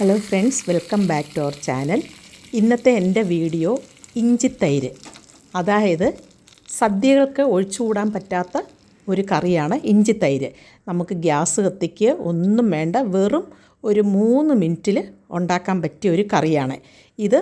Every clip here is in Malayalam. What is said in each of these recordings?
Hello friends welcome back to our channel ഇന്നത്തെ എന്റെ വീഡിയോ ഇഞ്ചിത്തൈര് അതായത് സദ്യകൾക്ക് ഒഴിച്ചുകൂടാൻ പറ്റാത്ത ഒരു കറിയാണ് ഇഞ്ചിത്തൈര് നമുക്ക് ഗ്യാസ് കത്തിക്കുക ഒന്നും വേണ്ട വെറും ഒരു മൂന്ന് മിനിറ്റിൽ ഉണ്ടാക്കാൻ പറ്റിയ ഒരു കറിയാണ്. ഇത്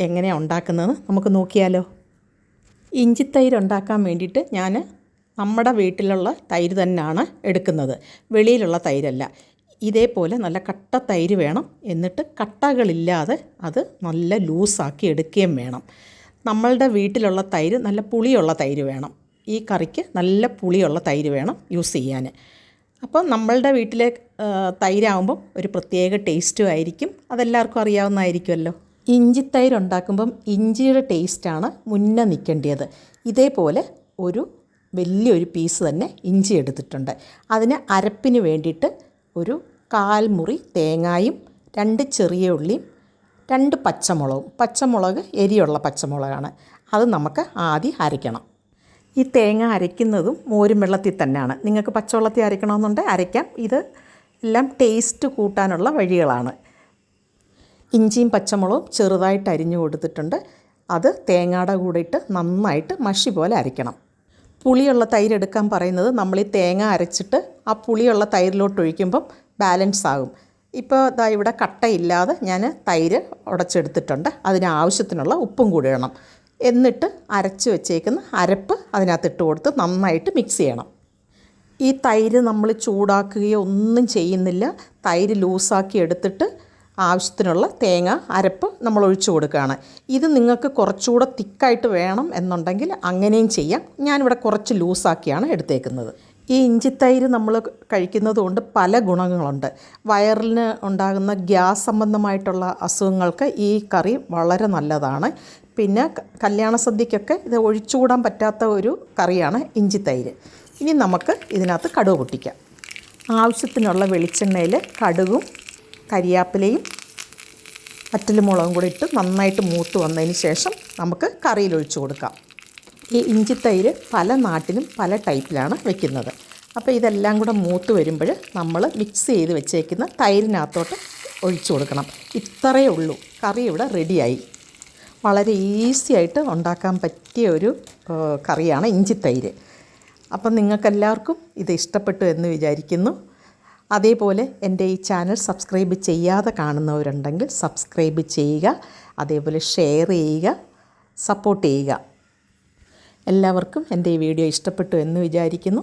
എങ്ങനെയാണ് ഉണ്ടാക്കുന്നതെന്ന് നമുക്ക് നോക്കിയാലോ. ഇഞ്ചിത്തൈര് ഉണ്ടാക്കാൻ വേണ്ടിയിട്ട് ഞാൻ നമ്മുടെ വീട്ടിലുള്ള തൈര് തന്നെയാണ് എടുക്കുന്നത്. വെളിയിലുള്ള തൈരല്ല. ഇതേപോലെ നല്ല കട്ട തൈര് വേണം. എന്നിട്ട് കട്ടകളില്ലാതെ അത് നല്ല ലൂസാക്കി എടുക്കുകയും വേണം. നമ്മളുടെ വീട്ടിലുള്ള തൈര് നല്ല പുളിയുള്ള തൈര് വേണം. ഈ കറിക്ക് നല്ല പുളിയുള്ള തൈര് വേണം യൂസ് ചെയ്യാൻ. അപ്പോൾ നമ്മളുടെ വീട്ടിലെ തൈരാകുമ്പം ഒരു പ്രത്യേക ടേസ്റ്റും ആയിരിക്കും. അതെല്ലാവർക്കും അറിയാവുന്നതായിരിക്കുമല്ലോ. ഇഞ്ചി തൈര് ഉണ്ടാക്കുമ്പം ഇഞ്ചിയുടെ ടേസ്റ്റാണ് മുന്നേ നിൽക്കേണ്ടത്. ഇതേപോലെ ഒരു വലിയൊരു പീസ് തന്നെ ഇഞ്ചി എടുത്തിട്ടുണ്ട്. അതിന് അരപ്പിന് വേണ്ടിയിട്ട് ഒരു കാൽ മുറി തേങ്ങായും രണ്ട് ചെറിയ ഉള്ളിയും രണ്ട് പച്ചമുളകും. പച്ചമുളക് എരിയുള്ള പച്ചമുളകാണ്. അത് നമുക്ക് ആദ്യം അരയ്ക്കണം. ഈ തേങ്ങ അരയ്ക്കുന്നതും മോരും വെള്ളത്തിൽ തന്നെയാണ്. നിങ്ങൾക്ക് പച്ചവെള്ളത്തിൽ അരയ്ക്കണമെന്നുണ്ടെങ്കിൽ അരയ്ക്കാം. ഇത് എല്ലാം ടേസ്റ്റ് കൂട്ടാനുള്ള വഴികളാണ്. ഇഞ്ചിയും പച്ചമുളകും ചെറുതായിട്ട് അരിഞ്ഞു കൊടുത്തിട്ടുണ്ട്. അത് തേങ്ങയുടെ കൂടെ ഇട്ട് നന്നായിട്ട് മഷി പോലെ അരയ്ക്കണം. പുളിയുള്ള തൈരെടുക്കാൻ പറയുന്നത് നമ്മൾ ഈ തേങ്ങ അരച്ചിട്ട് ആ പുളിയുള്ള തൈരിലോട്ട് ഒഴിക്കുമ്പം ബാലൻസ് ആകും. ഇപ്പോൾ ദാ ഇവിടെ കട്ടയില്ലാതെ ഞാൻ തൈര് ഉടച്ചെടുത്തിട്ടുണ്ട്. അതിന് ആവശ്യത്തിനുള്ള ഉപ്പും കൂടി ഇടണം. എന്നിട്ട് അരച്ച് വെച്ചേക്കുന്ന അരപ്പ് അതിനകത്ത് ഇട്ട് കൊടുത്ത് നന്നായിട്ട് മിക്സ് ചെയ്യണം. ഈ തൈര് നമ്മൾ ചൂടാക്കുകയോ ഒന്നും ചെയ്യുന്നില്ല. തൈര് ലൂസാക്കി എടുത്തിട്ട് ആവശ്യത്തിനുള്ള തേങ്ങ അരപ്പ് നമ്മൾ ഒഴിച്ചു കൊടുക്കുകയാണ്. ഇത് നിങ്ങൾക്ക് കുറച്ചുകൂടെ തിക്കായിട്ട് വേണം എന്നുണ്ടെങ്കിൽ അങ്ങനെയും ചെയ്യാം. ഞാനിവിടെ കുറച്ച് ലൂസാക്കിയാണ് എടുത്തേക്കുന്നത്. ഈ ഇഞ്ചിത്തൈര് നമ്മൾ കഴിക്കുന്നത് കൊണ്ട് പല ഗുണങ്ങളുണ്ട്. വയറിന് ഉണ്ടാകുന്ന ഗ്യാസ് സംബന്ധമായിട്ടുള്ള അസുഖങ്ങൾക്ക് ഈ കറി വളരെ നല്ലതാണ്. പിന്നെ കല്യാണ സദ്യക്കൊക്കെ ഇത് ഒഴിച്ചുകൂടാൻ പറ്റാത്ത ഒരു കറിയാണ് ഇഞ്ചിത്തൈര്. ഇനി നമുക്ക് ഇതിനകത്ത് കടുക് പൊട്ടിക്കാം. ആവശ്യത്തിനുള്ള വെളിച്ചെണ്ണയിൽ കടുകും കരിയാപ്പിലയും വറ്റലുമുളകും കൂടി ഇട്ട് നന്നായിട്ട് മൂത്ത് വന്നതിന് ശേഷം നമുക്ക് കറിയിൽ ഒഴിച്ചു കൊടുക്കാം. ഈ ഇഞ്ചിത്തൈര് പല നാട്ടിലും പല ടൈപ്പിലാണ് വെക്കുന്നത്. അപ്പോൾ ഇതെല്ലാം കൂടെ മൂത്ത് വരുമ്പോൾ നമ്മൾ മിക്സ് ചെയ്ത് വെച്ചേക്കുന്ന തൈരിനകത്തോട്ട് ഒഴിച്ചു കൊടുക്കണം. ഇത്രയേ ഉള്ളൂ. കറി ഇവിടെ റെഡിയായി വളരെ ഈസി ആയിട്ട് ഉണ്ടാക്കാൻ പറ്റിയ ഒരു കറിയാണ് ഇഞ്ചി തൈര്. അപ്പം നിങ്ങൾക്കെല്ലാവർക്കും ഇത് ഇഷ്ടപ്പെട്ടു എന്ന് വിചാരിക്കുന്നു. അതേപോലെ എന്റെ ഈ ചാനൽ സബ്സ്ക്രൈബ് ചെയ്യാതെ കാണുന്നവരുണ്ടെങ്കിൽ സബ്സ്ക്രൈബ് ചെയ്യുക അതേപോലെ ഷെയർ ചെയ്യുക സപ്പോർട്ട് ചെയ്യുക. എല്ലാവർക്കും എന്റെ ഈ വീഡിയോ ഇഷ്ടപ്പെട്ടു എന്ന് വിചാരിക്കുന്നു.